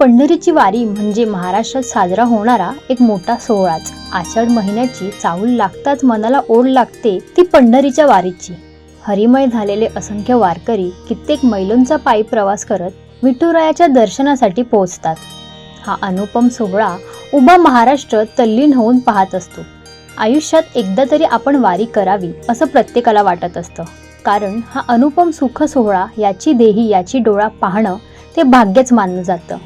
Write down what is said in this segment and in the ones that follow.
पंढरीची वारी म्हणजे महाराष्ट्रात साजरा होणारा एक मोठा सोहळाच. आषाढ महिन्याची चाहूल लागताच मनाला ओढ लागते ती पंढरीच्या वारीची. हरिमय झालेले असंख्य वारकरी कित्येक मैलोंचा पायी प्रवास करत विठुरायाच्या दर्शनासाठी पोहोचतात. हा अनुपम सोहळा उभा महाराष्ट्र तल्लीन होऊन पाहत असतो. आयुष्यात एकदा तरी आपण वारी करावी असं प्रत्येकाला वाटत असतं. कारण हा अनुपम सुख सोहळा याची देही याची डोळा पाहणं ते भाग्यच मानलं जातं.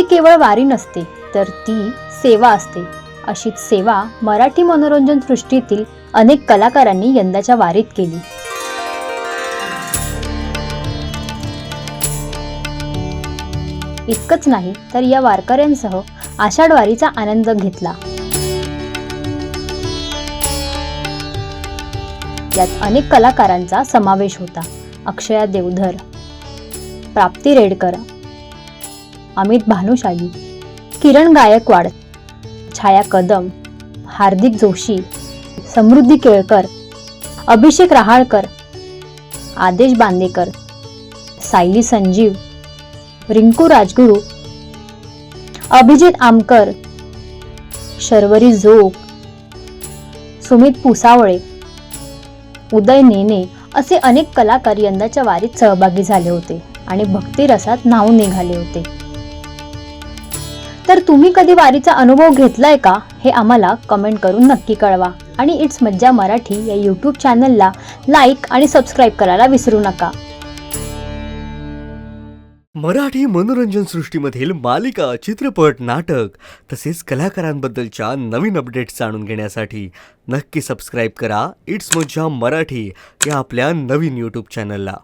ती केवळ वारी नसते तर ती सेवा असते. अशीच सेवा मराठी मनोरंजन सृष्टीतील अनेक कलाकारांनी यंदाच्या वारीत केली. इतकंच नाही तर या वारकऱ्यांसह आषाढ वारीचा आनंद घेतला. यात अनेक कलाकारांचा समावेश होता. अक्षया देवधर प्राप्ती रेडकर अमित भानुशाली किरण गायकवाड छाया कदम हार्दिक जोशी समृद्धी केळकर अभिषेक रहाळकर आदेश बांदेकर सायली संजीव रिंकू राजगुरू अभिजित आमकर शर्वरी जोग सुमित पुसावळे उदय नेने असे अनेक कलाकार यंदाच्या वारीत सहभागी झाले होते आणि भक्तिरसात नाव न्हावून निघाले होते. तर तुम्ही कधी वारीचा अनुभव घेतलाय का? हे आम्हाला कमेंट करून नक्की कळवा. आणि इट्स मज्जा मराठी या यूट्यूब चॅनलला लाईक आणि सबस्क्राईब करायला विसरू नका. मराठी मनोरंजन सृष्टीमधील मालिका चित्रपट नाटक तसेच कलाकारांबद्दलच्या नवीन अपडेट्स जाणून घेण्यासाठी नक्की सबस्क्राईब करा इट्स मज्जा मराठी या आपल्या नवीन यूट्यूब चॅनलला